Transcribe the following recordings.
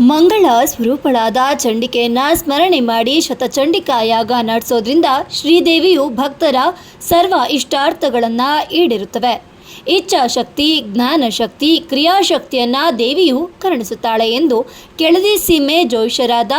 ಮಂಗಳ ಸ್ವರೂಪಳಾದ ಚಂಡಿಕೆಯನ್ನ ಸ್ಮರಣೆ ಮಾಡಿ ಶತಚಂಡಿಕಾ ಯಾಗ ನಡೆಸೋದ್ರಿಂದ ಶ್ರೀದೇವಿಯು ಭಕ್ತರ ಸರ್ವ ಇಷ್ಟಾರ್ಥಗಳನ್ನು ಈಡೇರುತ್ತವೆ. ಇಚ್ಛಾಶಕ್ತಿ, ಜ್ಞಾನಶಕ್ತಿ, ಕ್ರಿಯಾಶಕ್ತಿಯನ್ನ ದೇವಿಯು ಕರುಣಿಸುತ್ತಾಳೆ ಎಂದು ಕೆಳದಿ ಸೀಮೆ ಜೋಯಿಷರಾದ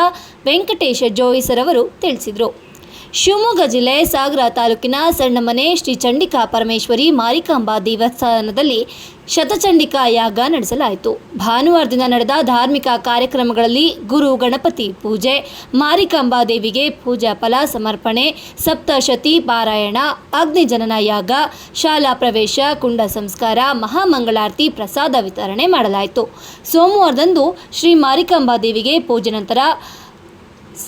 ವೆಂಕಟೇಶ ಜೋಯಿಸರವರು ತಿಳಿಸಿದರು. ಶಿವಮೊಗ್ಗ ಜಿಲ್ಲೆ ಸಾಗರ ತಾಲೂಕಿನ ಸಣ್ಣಮನೆ ಶ್ರೀ ಚಂಡಿಕಾ ಪರಮೇಶ್ವರಿ ಮಾರಿಕಾಂಬಾ ದೇವಸ್ಥಾನದಲ್ಲಿ ಶತಚಂಡಿಕಾ ಯಾಗ ನಡೆಸಲಾಯಿತು. ಭಾನುವಾರ ದಿನ ನಡೆದ ಧಾರ್ಮಿಕ ಕಾರ್ಯಕ್ರಮಗಳಲ್ಲಿ ಗುರು, ಗಣಪತಿ ಪೂಜೆ, ಮಾರಿಕಾಂಬಾ ದೇವಿಗೆ ಪೂಜಾ ಫಲ ಸಮರ್ಪಣೆ, ಸಪ್ತಶತಿ ಪಾರಾಯಣ ಅಗ್ನಿಜನನ ಯಾಗ, ಶಾಲಾ ಪ್ರವೇಶ, ಕುಂಡ ಸಂಸ್ಕಾರ, ಮಹಾಮಂಗಳಾರತಿ, ಪ್ರಸಾದ ವಿತರಣೆ ಮಾಡಲಾಯಿತು. ಸೋಮವಾರದಂದು ಶ್ರೀ ಮಾರಿಕಾಂಬಾ ದೇವಿಗೆ ಪೂಜೆ ನಂತರ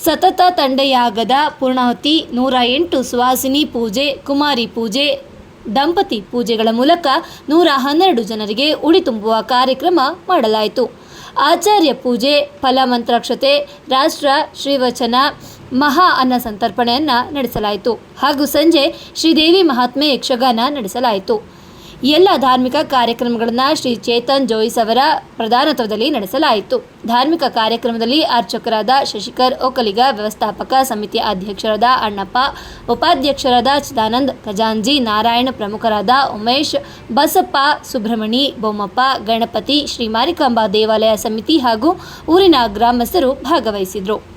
ಸತತ ತಂಡೆಯಾಗದ ಪೂರ್ಣಾಹುತಿ, ನೂರ ಎಂಟು ಸುವಾಸಿನಿ ಪೂಜೆ, ಕುಮಾರಿ ಪೂಜೆ ದಂಪತಿ ಪೂಜೆಗಳ ಮೂಲಕ ನೂರ ಹನ್ನೆರಡು ಜನರಿಗೆ ಉಡಿ ತುಂಬುವ ಕಾರ್ಯಕ್ರಮ ಮಾಡಲಾಯಿತು. ಆಚಾರ್ಯ ಪೂಜೆ ಫಲಮಂತ್ರಾಕ್ಷತೆ ರಾಷ್ಟ್ರ ಶ್ರೀವಚನ, ಮಹಾ ಅನ್ನ ಸಂತರ್ಪಣೆಯನ್ನು ನಡೆಸಲಾಯಿತು. ಹಾಗೂ ಸಂಜೆ ಶ್ರೀದೇವಿ ಮಹಾತ್ಮೆ ಯಕ್ಷಗಾನ ನಡೆಸಲಾಯಿತು. ಎಲ್ಲ ಧಾರ್ಮಿಕ ಕಾರ್ಯಕ್ರಮಗಳನ್ನು ಶ್ರೀ ಚೇತನ್ ಜೋಯಿಸ್ ಅವರ ಪ್ರಧಾನತ್ವದಲ್ಲಿ ನಡೆಸಲಾಯಿತು. ಧಾರ್ಮಿಕ ಕಾರ್ಯಕ್ರಮದಲ್ಲಿ ಅರ್ಚಕರಾದ ಶಶಿಕರ್, ಒಕ್ಕಲಿಗ ವ್ಯವಸ್ಥಾಪಕ ಸಮಿತಿ ಅಧ್ಯಕ್ಷರಾದ ಅಣ್ಣಪ್ಪ, ಉಪಾಧ್ಯಕ್ಷರಾದ ಚಿದಾನಂದ್, ಖಜಾಂಜಿ, ನಾರಾಯಣ ಪ್ರಮುಖರಾದ ಉಮೇಶ್, ಬಸಪ್ಪ, ಸುಬ್ರಹ್ಮಣಿ, ಬೊಮ್ಮಪ್ಪ, ಗಣಪತಿ, ಶ್ರೀ ಮಾರಿಕಾಂಬಾ ದೇವಾಲಯ ಸಮಿತಿ ಹಾಗೂ ಊರಿನ ಗ್ರಾಮಸ್ಥರು ಭಾಗವಹಿಸಿದರು.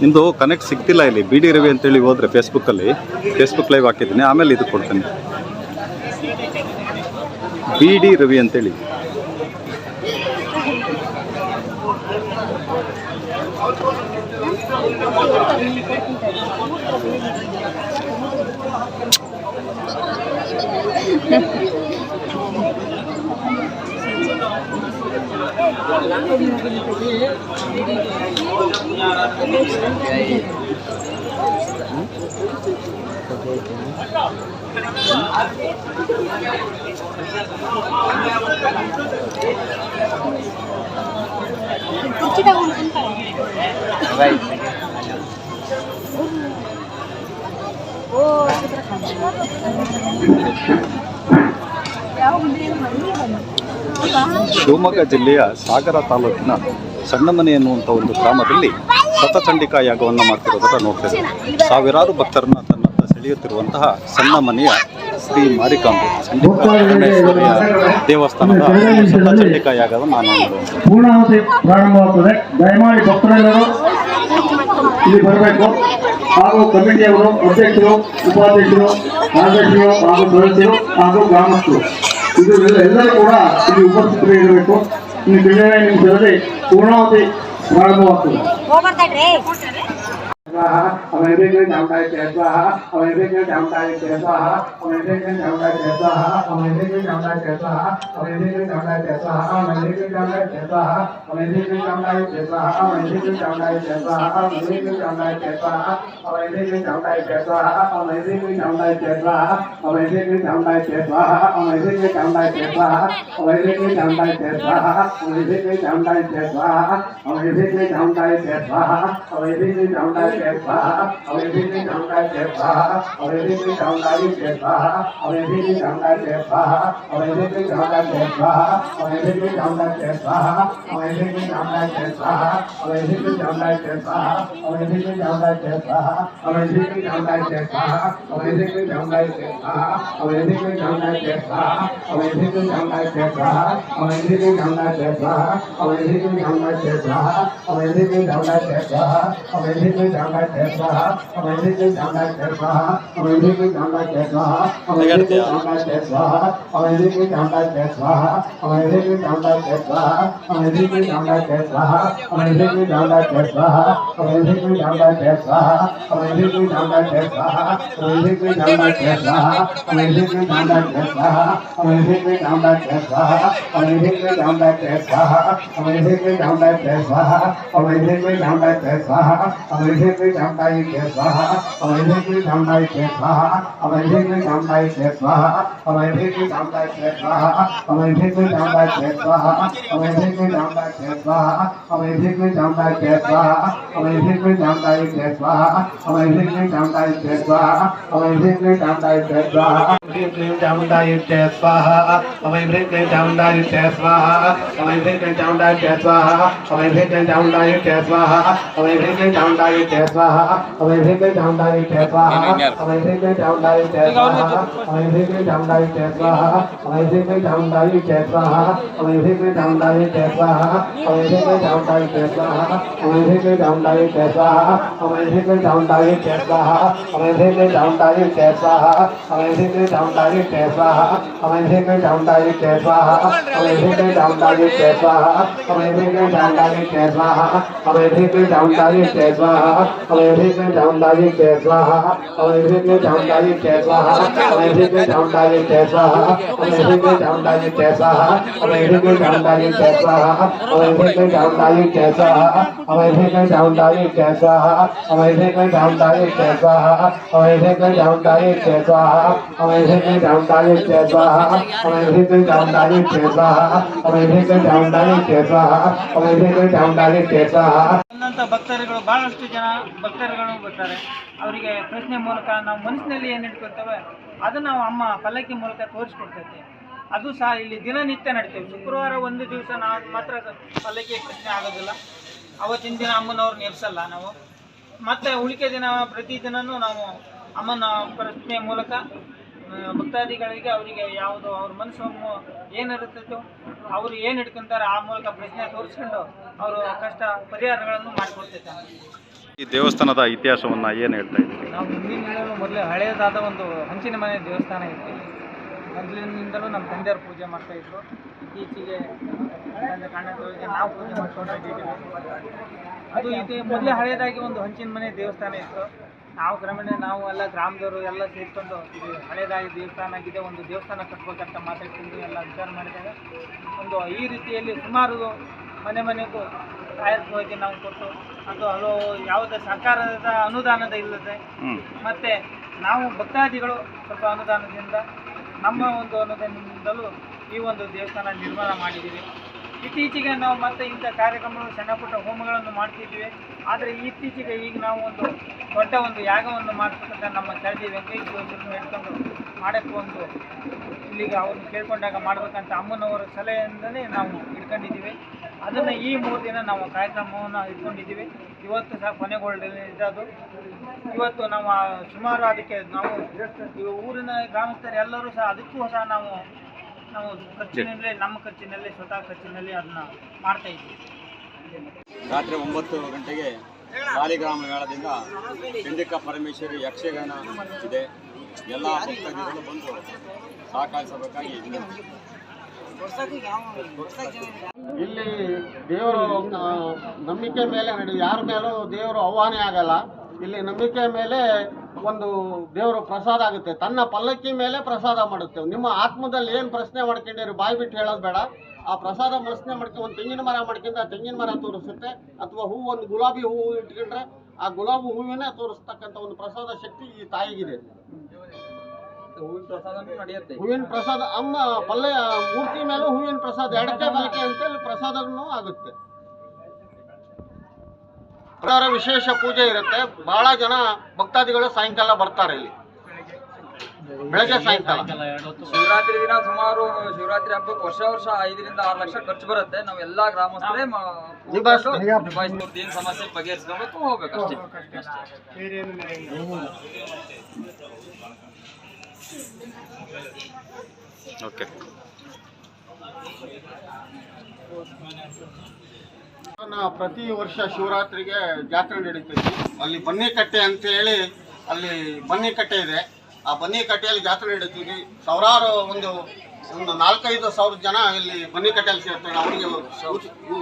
ನಿಮ್ಮದು ಕನೆಕ್ಟ್ ಸಿಗ್ತಿಲ್ಲ ಇಲ್ಲಿ. ಬಿ ಡಿ ರವಿ ಅಂತೇಳಿ ಹೋದ್ರೆ ಫೇಸ್ಬುಕ್ಕಲ್ಲಿ ಫೇಸ್ಬುಕ್ ಲೈವ್ ಹಾಕಿದ್ದೀನಿ. ಆಮೇಲೆ ಇದು ಕೊಡ್ತೀನಿ. ಬಿ ಡಿ ರವಿ ಅಂತೇಳಿ. কুচিটা উল্টন পারে রাইট ಶಿವಮೊಗ್ಗ ಜಿಲ್ಲೆಯ ಸಾಗರ ತಾಲೂಕಿನ ಸಣ್ಣಮನೆ ಎನ್ನುವಂಥ ಒಂದು ಗ್ರಾಮದಲ್ಲಿ ಸತಚಂಡಿಕಾ ಯಾಗವನ್ನು ಮಾಡ್ತಿರೋದನ್ನು ನೋಡ್ತೇವೆ ಸಾವಿರಾರು ಭಕ್ತರನ್ನ ತನ್ನತ್ತ ಸೆಳೆಯುತ್ತಿರುವಂತಹ ಸಣ್ಣ ಮನೆಯ ಶ್ರೀ ಮಾರಿಕಾಂಬೆ ಚಂಡಿಕಾ ಪರಮೇಶ್ವರಿಯ ದೇವಸ್ಥಾನದ ಸತಚಂಡಿಕಾ ಯಾಗವನ್ನು ನಾನು ಪ್ರಾರಂಭವಾಗ್ತದೆ. ದಯಮಾಡಿ ಭಕ್ತರೆಲ್ಲರೂ ಇಲ್ಲಿ ಬರಬೇಕು. ಹಾಗೂ ಕಮಿಟಿಯವರು ಅಧ್ಯಕ್ಷರು, ಉಪಾಧ್ಯಕ್ಷರು ಕಾರ್ಯದರ್ಶಿಗಳು ಹಾಗೂ ಸದಸ್ಯರು ಹಾಗೂ ಗ್ರಾಮಸ್ಥರು. ಇದು ಎಲ್ಲರೂ ಕೂಡ ಇಲ್ಲಿ ಉಪಸ್ಥಿತರು ಇರಬೇಕು ಇನ್ನು ನಿಮಿಷದಲ್ಲಿ ಪೂರ್ಣಾವತಿ ಪ್ರಾರಂಭವಾಗ್ತದೆ. วาอะไรเร่งเร่งทำใจเจ็ดวาอะไรเร่งเร่งทำใจเจ็ดวาอะไรเร่งเร่งทำใจเจ็ดวาอะไรเร่งเร่งทำใจเจ็ดวาอะไรเร่งเร่งทำใจเจ็ดวาอะไรเร่งเร่งทำใจเจ็ดวาอะไรเร่งเร่งทำใจเจ็ดวาอะไรเร่งเร่งทำใจเจ็ดวาอะไรเร่งเร่งทำใจเจ็ดวาอะไรเร่งเร่งทำใจเจ็ดวาอะไรเร่งเร่งทำใจเจ็ดวาอะไรเร่งเร่งทำใจเจ็ดวาอะไรเร่งเร่งทำใจเจ็ดวาอะไรเร่งเร่งทำใจเจ็ดวาอะไรเร่งเร่งทำใจเจ็ดวาอะไรเร่งเร่งทำใจเจ็ดวาอะไรเร่งเร่งทำใจว स्वाहा अभिभिन्न जानकारी से स्वाहा अभिभिन्न जानकारी से स्वाहा अभिभिन्न जानकारी से स्वाहा अभिभिन्न जानकारी से स्वाहा अभिभिन्न जानकारी से स्वाहा अभिभिन्न जानकारी से स्वाहा अभिभिन्न जानकारी से स्वाहा अभिभिन्न जानकारी से स्वाहा अभिभिन्न जानकारी से स्वाहा अभिभिन्न जानकारी से स्वाहा अभिभिन्न जानकारी से स्वाहा अभिभिन्न जानकारी से स्वाहा अभिभिन्न जानकारी से स्वाहा अभिभिन्न जानकारी से स्वाहा अभिभिन्न जानकारी से स्वाहा अभिभिन्न जानकारी अंबेडकर स्वाहा अमेरिकन अंबेडकर स्वाहा अमेरिकन अंबेडकर स्वाहा अमेरिकन अंबेडकर स्वाहा अमेरिकन अंबेडकर स्वाहा अमेरिकन अंबेडकर स्वाहा अमेरिकन अंबेडकर स्वाहा अमेरिकन अंबेडकर स्वाहा अमेरिकन अंबेडकर स्वाहा अमेरिकन अंबेडकर स्वाहा अमेरिकन अंबेडकर स्वाहा अमेरिकन अंबेडकर स्वाहा अमेरिकन अंबेडकर स्वाहा अमेरिकन अंबेडकर स्वाहा अमेरिकन अंबेडकर स्वाहा अमेरिकन अंबेडकर स्वाहा अमेरिकन श्रीकान्तायिते स्वाहा अवैभे श्रीकान्तायिते स्वाहा अवैभे श्रीकान्तायिते स्वाहा अवैभे श्रीकान्तायिते स्वाहा अवैभे श्रीकान्तायिते स्वाहा अवैभे श्रीकान्तायिते स्वाहा अवैभे श्रीकान्तायिते स्वाहा अवैभे श्रीकान्तायिते स्वाहा अवैभे श्रीकान्तायिते स्वाहा अवैभे श्रीकान्तायिते स्वाहा श्रीकान्तायिते स्वाहा अवैभे श्रीकान्तायिते स्वाहा अवैभे श्रीकान्तायिते स्वाहा अवैभे श्रीकान्तायिते स्वाहा अवैभे श्रीकान्तायिते स्वाहा अवैभ्रिक डाउंडारित्य स्वाहा अवैभ्रिक डाउंडारित्य स्वाहा अवैभ्रिक डाउंडारित्य स्वाहा अवैभ्रिक डाउंडारित्य स्वाहा अवैभ्रिक डाउंडारित्य स्वाहा अवैभ्रिक डाउंडारित्य स्वाहा अवैभ्रिक डाउंडारित्य स्वाहा अवैभ्रिक डाउंडारित्य स्वाहा अवैभ्रिक डाउंडारित्य स्वाहा अवैभ्रिक डाउंडारित्य स्वाहा अवैभ्रिक डाउंडारित्य स्वाहा अवैभ्रिक डाउंडारित्य स्वाहा अवैभ्रिक डाउंडारित्य स्वाहा अवैभ्रिक डाउंडारित्य स्वाहा क्लीं चामुण्डायै स्वाहा ॐ ह्रीं क्लीं चामुण्डायै स्वाहा ॐ ह्रीं क्लीं चामुण्डायै स्वाहा ॐ ह्रीं क्लीं चामुण्डायै स्वाहा ॐ ह्रीं क्लीं चामुण्डायै स्वाहा ॐ ह्रीं क्लीं चामुण्डायै स्वाहा ॐ ह्रीं क्लीं चामुण्डायै स्वाहा ॐ ह्रीं क्लीं चामुण्डायै स्वाहा ಬಂದಂಥ ಭಕ್ತರುಗಳು ಬಹಳಷ್ಟು ಜನ ಭಕ್ತರುಗಳು ಬರ್ತಾರೆ. ಅವರಿಗೆ ಪ್ರಶ್ನೆ ಮೂಲಕ ನಾವು ಮನಸ್ಸಿನಲ್ಲಿ ಏನು ಇಟ್ಕೊಳ್ತೇವೆ ಅದನ್ನು ನಾವು ಅಮ್ಮ ಪಲ್ಲಕ್ಕಿ ಮೂಲಕ ತೋರಿಸ್ಕೊಡ್ತೈತೆ. ಅದು ಸಹ ಇಲ್ಲಿ ದಿನನಿತ್ಯ ನಡೀತೇವೆ. ಶುಕ್ರವಾರ ಒಂದು ದಿವಸ ನಾವು ಮಾತ್ರ ಪಲ್ಲಕ್ಕಿ ಪ್ರಶ್ನೆ ಆಗೋದಿಲ್ಲ. ಅವತ್ತಿನ ದಿನ ಅಮ್ಮನವ್ರನ್ನ ಎಬ್ಸಲ್ಲ ನಾವು. ಮತ್ತು ಉಳಿಕೆ ದಿನ ಪ್ರತಿದಿನವೂ ನಾವು ಅಮ್ಮನ ಪ್ರಶ್ನೆ ಮೂಲಕ ಭಕ್ತಾದಿಗಳಿಗೆ ಅವರಿಗೆ ಯಾವುದು ಅವ್ರ ಮನಸ್ಸು ಏನಿರುತ್ತೋ ಅವರು ಏನು ಇಟ್ಕೊಂತಾರೆ ಆ ಮೂಲಕ ಪ್ರಶ್ನೆ ತೋರಿಸ್ಕೊಂಡು ಅವರು ಕಷ್ಟ ಪರಿಹಾರಗಳನ್ನು ಮಾಡಿಕೊಡ್ತಿದ್ದಾರೆ ಈ ದೇವಸ್ಥಾನದ ಇತಿಹಾಸವನ್ನು ಏನು ಹೇಳ್ತಾ ಇದ್ದೀವಿ ನಾವು ಹಿಂದಿನಿಂದಲೂ ಮೊದಲೇ ಹಳೆಯದಾದ ಒಂದು ಹಂಚಿನ ಮನೆ ದೇವಸ್ಥಾನ ಇತ್ತು. ಮೊದಲಿನಿಂದಲೂ ನಮ್ಮ ತಂದೆಯವರು ಪೂಜೆ ಮಾಡ್ತಾ ಇದ್ರು. ಇತ್ತೀಚೆಗೆ ನಾವು ಪೂಜೆ ಮಾಡ್ಕೊಂಡು ಅದು ಇದು ಮೊದಲೇ ಹಳೆಯದಾಗಿ ಒಂದು ಹಂಚಿನ ಮನೆ ದೇವಸ್ಥಾನ ಇತ್ತು. ನಾವು ಗ್ರಾಮೀಣ, ನಾವು ಎಲ್ಲ ಗ್ರಾಮದವರು ಎಲ್ಲ ಸೇರಿಕೊಂಡು ಇದು ಹಳೆಯದಾಗಿ ದೇವಸ್ಥಾನ ಆಗಿದೆ, ಒಂದು ದೇವಸ್ಥಾನ ಕಟ್ಬೇಕಂತ ಮಾತಾಡ್ಕೊಂಡು ಎಲ್ಲ ವಿಚಾರ ಮಾಡಿದಾಗ ಒಂದು ಈ ರೀತಿಯಲ್ಲಿ ಸುಮಾರು ಮನೆ ಮನೆಗೂ ಕಾಯಕವಾಗಿ ನಾವು ಕೊಟ್ಟು ಅದು ಹಲವು ಯಾವುದೇ ಸರ್ಕಾರದ ಅನುದಾನದ ಇಲ್ಲದೆ ಮತ್ತೆ ನಾವು ಭಕ್ತಾದಿಗಳು ಸ್ವಲ್ಪ ಅನುದಾನದಿಂದ ನಮ್ಮ ಒಂದು ಅನುದಾನದಿಂದಲೂ ಈ ಒಂದು ದೇವಸ್ಥಾನ ನಿರ್ಮಾಣ ಮಾಡಿದ್ದೀವಿ. ಇತ್ತೀಚೆಗೆ ನಾವು ಮತ್ತೆ ಇಂಥ ಕಾರ್ಯಕ್ರಮಗಳು ಸಣ್ಣ ಪುಟ್ಟ ಹೋಮಗಳನ್ನು ಮಾಡ್ತಿದ್ವಿ ಆದರೆ ಇತ್ತೀಚೆಗೆ ಈಗ ನಾವು ಒಂದು ದೊಡ್ಡ ಒಂದು ಯಾಗವನ್ನು ಮಾಡ್ತಕ್ಕಂಥ ನಮ್ಮ ಚಳದಿ ವೆಂಕಟೇಶ್ವರನ್ನು ಹೇಳ್ಕೊಂಡು ಮಾಡೋಕ್ಕೆ ಒಂದು ಇಲ್ಲಿಗೆ ಅವ್ರನ್ನ ಕೇಳ್ಕೊಂಡಾಗ ಮಾಡ್ಬೇಕಂತ ಅಮ್ಮನವರ ಸಲಹೆಯಿಂದಲೇ ನಾವು ಇಟ್ಕೊಂಡಿದ್ದೀವಿ ಅದನ್ನು ಈ ಮೂರು ದಿನ ನಾವು ಕಾರ್ಯಕ್ರಮವನ್ನು ಇಟ್ಕೊಂಡಿದ್ದೀವಿ. ಇವತ್ತು ಸಹ ಕೊನೆಗೊಳ್ಳಲಿದ್ದು ಇವತ್ತು ನಾವು ಸುಮಾರು ಅದಕ್ಕೆ ನಾವು ಊರಿನ ಗ್ರಾಮಸ್ಥರು ಎಲ್ಲರೂ ಸಹ ಅದಕ್ಕೂ ಸಹ ನಾವು ನಾವು ಖರ್ಚಿನಲ್ಲಿ, ನಮ್ಮ ಖರ್ಚಿನಲ್ಲಿ, ಸ್ವತಃ ಖರ್ಚಿನಲ್ಲಿ ಅದನ್ನ ಮಾಡ್ತಾ ಇದ್ದೀವಿ. ರಾತ್ರಿ ಒಂಬತ್ತು ಗಂಟೆಗೆ ಸಾಲಿಗ್ರಾಮ ಮೇಳದಿಂದ ಚಂಡಿಕಾ ಪರಮೇಶ್ವರಿ ಯಕ್ಷಗಾನ ಇದೆ. ಎಲ್ಲ ಭಕ್ತಾದಿಗಳು ಬಂದು ಇಲ್ಲಿ ದೇವರು ನಂಬಿಕೆ ಮೇಲೆ ನಡೆ, ಯಾರ ಮೇಲೂ ದೇವರು ಆಹ್ವಾನ ಆಗಲ್ಲ. ಇಲ್ಲಿ ನಂಬಿಕೆ ಮೇಲೆ ಒಂದು ದೇವರು ಪ್ರಸಾದ ಆಗುತ್ತೆ. ತನ್ನ ಪಲ್ಲಕ್ಕಿ ಮೇಲೆ ಪ್ರಸಾದ ಮಾಡುತ್ತೆ. ನಿಮ್ಮ ಆತ್ಮದಲ್ಲಿ ಏನು ಪ್ರಶ್ನೆ ಮಾಡ್ಕೊಂಡಿರಿ, ಬಾಯಿ ಬಿಟ್ಟು ಹೇಳೋದು ಬೇಡ. ಆ ಪ್ರಸಾದ ಪ್ರಶ್ನೆ ಮಾಡ್ಕೊಂಡು ಒಂದು ತೆಂಗಿನ ಮರ ಮಾಡ್ಕೊಂಡು ಆ ತೆಂಗಿನ ಮರ ತೋರಿಸುತ್ತೆ. ಅಥವಾ ಹೂವು ಒಂದು ಗುಲಾಬಿ ಹೂವು ಇಟ್ಕೊಂಡ್ರೆ ಆ ಗುಲಾಬಿ ಹೂವಿನ ತೋರಿಸ್ತಕ್ಕಂಥ ಒಂದು ಪ್ರಸಾದ ಶಕ್ತಿ ಈ ತಾಯಿಗಿದೆ. ಹೂವಿನ ಪ್ರಸಾದ ಅಮ್ಮ ಪಲ್ಯ ಮೂರ್ತಿ ಮೇಲೆ ಹೂವಿನ ಪ್ರಸಾದ ಎಡಕ್ಕೆ ಬಲಕೆ ಅಂತೇಳಿ ಪ್ರಸಾದನೂ ಆಗುತ್ತೆ. ಅವರ ವಿಶೇಷ ಪೂಜೆ ಇರುತ್ತೆ. ಬಹಳ ಜನ ಭಕ್ತಾದಿಗಳು ಸಾಯಂಕಾಲ ಬರ್ತಾರೆ ಇಲ್ಲಿ. ಬೆಳಗ್ಗೆ ಸಾಯಂಕಾಲ. ಶಿವರಾತ್ರಿ ದಿನ ಸುಮಾರು ಶಿವರಾತ್ರಿ ಹಬ್ಬಕ್ಕೆ ವರ್ಷ ವರ್ಷ ಐದರಿಂದ ಆರು ಲಕ್ಷ ಖರ್ಚು ಬರುತ್ತೆ. ನಾವು ಎಲ್ಲಾ ಗ್ರಾಮಸ್ಥರೇ. ಏನ್ ಸಮಸ್ಯೆ ಬಗೆಹರಿಸ್ಕೋಬೇಕು ಹೋಗ್ಬೇಕು ಅಷ್ಟೇ. ಓಕೆ ಪ್ರತಿ ವರ್ಷ ಶಿವರಾತ್ರಿಗೆ ಜಾತ್ರೆ ನಡೀತೈತಿ. ಅಲ್ಲಿ ಬನ್ನಿಕಟ್ಟೆ ಅಂತ ಹೇಳಿ ಅಲ್ಲಿ ಬನ್ನಿಕಟ್ಟೆ ಇದೆ. ಆ ಬನ್ನಿಕಟ್ಟೆಯಲ್ಲಿ ಜಾತ್ರೆ ನಡೀತೀವಿ ಸಾವಿರಾರು ಒಂದು ಒಂದು ನಾಲ್ಕೈದು ಸಾವಿರ ಜನ ಇಲ್ಲಿ ಬನ್ನಿಕಟ್ಟೆಯಲ್ಲಿ ಸೇರ್ತಾರೆ. ಅವರಿಗೆ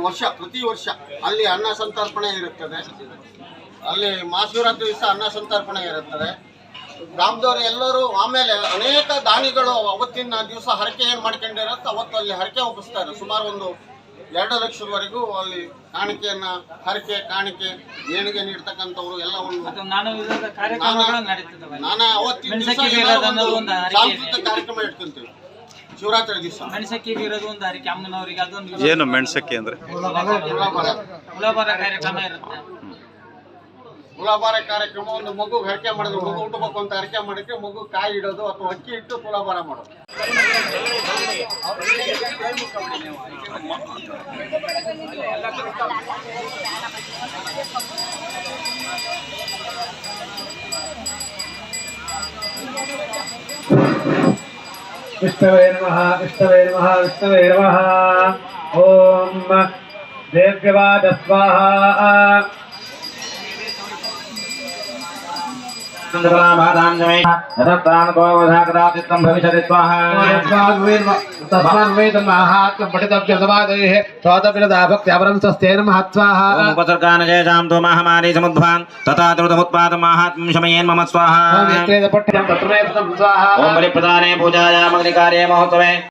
ವರ್ಷ, ಪ್ರತಿ ವರ್ಷ ಅಲ್ಲಿ ಅನ್ನ ಸಂತರ್ಪಣೆ ಇರುತ್ತದೆ. ಅಲ್ಲಿ ಮಹಾಶಿವರಾತ್ರಿ ದಿವಸ ಅನ್ನ ಸಂತರ್ಪಣೆ ಇರುತ್ತದೆ. ಗ್ರಾಮದವರು ಎಲ್ಲರೂ ಆಮೇಲೆ ಅನೇಕ ದಾನಿಗಳು ಅವತ್ತಿನ ದಿವಸ ಹರಕೆ ಏನು ಮಾಡ್ಕೊಂಡಿರತ್ತೆ ಅವತ್ತು ಅಲ್ಲಿ ಹರಕೆ ಒಪ್ಪಿಸ್ತಾರೆ ಸುಮಾರು ಒಂದು ಎರಡು ಲಕ್ಷದವರೆಗೂ ಅಲ್ಲಿ ಕಾಣಿಕೆಯನ್ನ ಹರಕೆ ಕಾಣಿಕೆ ದೇಣಿಗೆ ನೀಡ್ತಕ್ಕಂಥವ್ರು ಎಲ್ಲ ಒಂದು ನಾನು ಅವತ್ತಿನ. ಸಾಂಸ್ಕೃತಿಕ ಕಾರ್ಯಕ್ರಮ ಇಟ್ಕೊಂತೀವಿ. ಶಿವರಾತ್ರಿ ದಿವಸ. ಮೆಣಸಕ್ಕಿ ಬೀರೋದು ಒಂದು ಹರಿಕೆ. ಅಮ್ಮನವರಿಗೆ ಅದೊಂದು ಏನು ಮೆಣಸಕ್ಕಿ ಅಂದ್ರೆ? ಕಾರ್ಯಕ್ರಮ ಇರುತ್ತೆ. ತುಲಾಭಾರ ಕಾರ್ಯಕ್ರಮ ಒಂದು ಮಗು ಹರಕೆ ಮಾಡಿದ್ರು. ಮಗು ಹುಟ್ಟಬೇಕು ಅಂತ ಹರಕೆ ಮಾಡಿದ್ರೆ ಮಗು ಕಾಯಿ ಇಡೋದು ಅಥವಾ ಅಕ್ಕಿ ಇಟ್ಟು ತುಲಾಭಾರ ಮಾಡೋದು. ಇಷ್ಟವೇ ನಮಃ ಇಷ್ಟವೇ ನಮಃ ಇಷ್ಟವೇ ನಮಃ. ಓಂ ದೇವ್ಯವಾದ ಸ್ವಾಹ. तस्मान्वेदमाहात्म्यं पठितव्यं समाधेः स्वादपिलदा भक्त्यावरं स्वस्तेन महत्स्वाहा उपसर्गानशेषां तु महामारी समुद्भान् तथा द्रुतमुत्पादमाहात्म्यं शमयेन् मम स्वाहा ॐ यत्रेद पठ्यं तत्र स्वाहा ॐ बलिप्रदाने पूजायामग्निकार्ये महोत्सवे